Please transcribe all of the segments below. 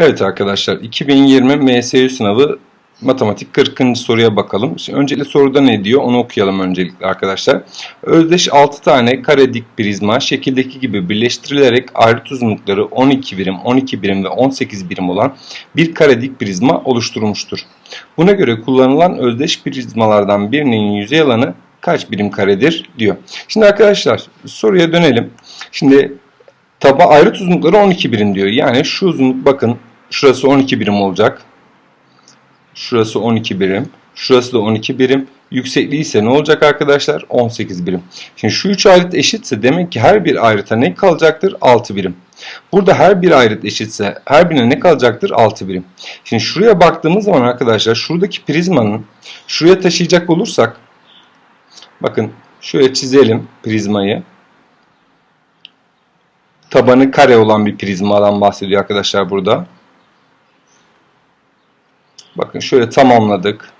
Evet arkadaşlar 2020 MSU sınavı matematik 40. soruya bakalım. Şimdi öncelikle soruda ne diyor onu okuyalım öncelikle arkadaşlar. Özdeş 6 tane kare dik prizma şekildeki gibi birleştirilerek ayrıt uzunlukları 12 birim, 12 birim ve 18 birim olan bir kare dik prizma oluşturmuştur. Buna göre kullanılan özdeş prizmalardan birinin yüzey alanı kaç birim karedir diyor. Şimdi arkadaşlar soruya dönelim. Şimdi Taba ayrıt uzunlukları 12 birim diyor. Yani şu uzunluk bakın şurası 12 birim olacak. Şurası 12 birim. Şurası da 12 birim. Yüksekliği ise ne olacak arkadaşlar? 18 birim. Şimdi şu üç ayrıt eşitse demek ki her bir ayrıta ne kalacaktır? 6 birim. Burada her bir ayrıt eşitse her birine ne kalacaktır? 6 birim. Şimdi şuraya baktığımız zaman arkadaşlar şuradaki prizmanın şuraya taşıyacak olursak bakın şöyle çizelim prizmayı tabanı kare olan bir prizmadan bahsediyor arkadaşlar burada. Bakın şöyle tamamladık.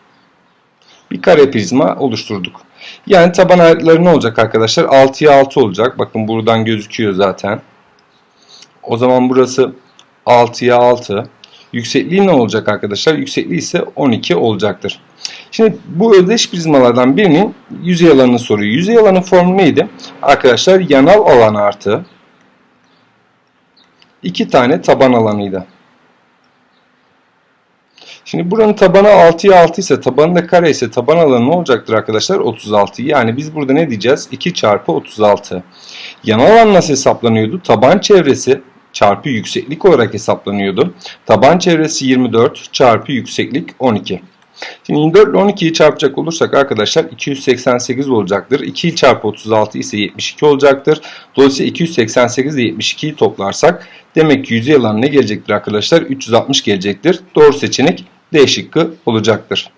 Bir kare prizma oluşturduk. Yani taban ayrıtları ne olacak arkadaşlar? 6'ya 6 olacak. Bakın buradan gözüküyor zaten. O zaman burası 6'ya 6. Yüksekliği ne olacak arkadaşlar? Yüksekliği ise 12 olacaktır. Şimdi bu özdeş prizmalardan birinin yüzey alanını soruyor. Yüzey alanın formu neydi? Arkadaşlar yanal alan artı iki tane taban alanıydı. Şimdi buranın tabanı 6'ya 6 ise tabanı da kare ise taban alanı ne olacaktır arkadaşlar? 36. Yani biz burada ne diyeceğiz? 2 çarpı 36. Yanal alan nasıl hesaplanıyordu? Taban çevresi çarpı yükseklik olarak hesaplanıyordu. Taban çevresi 24 çarpı yükseklik 12. Şimdi 24 ile 12'yi çarpacak olursak arkadaşlar 288 olacaktır. 2 çarpı 36 ise 72 olacaktır. Dolayısıyla 288 ile 72'yi toplarsak demek ki yüzey alanı ne gelecektir arkadaşlar? 360 gelecektir. Doğru seçenek D şıkkı olacaktır.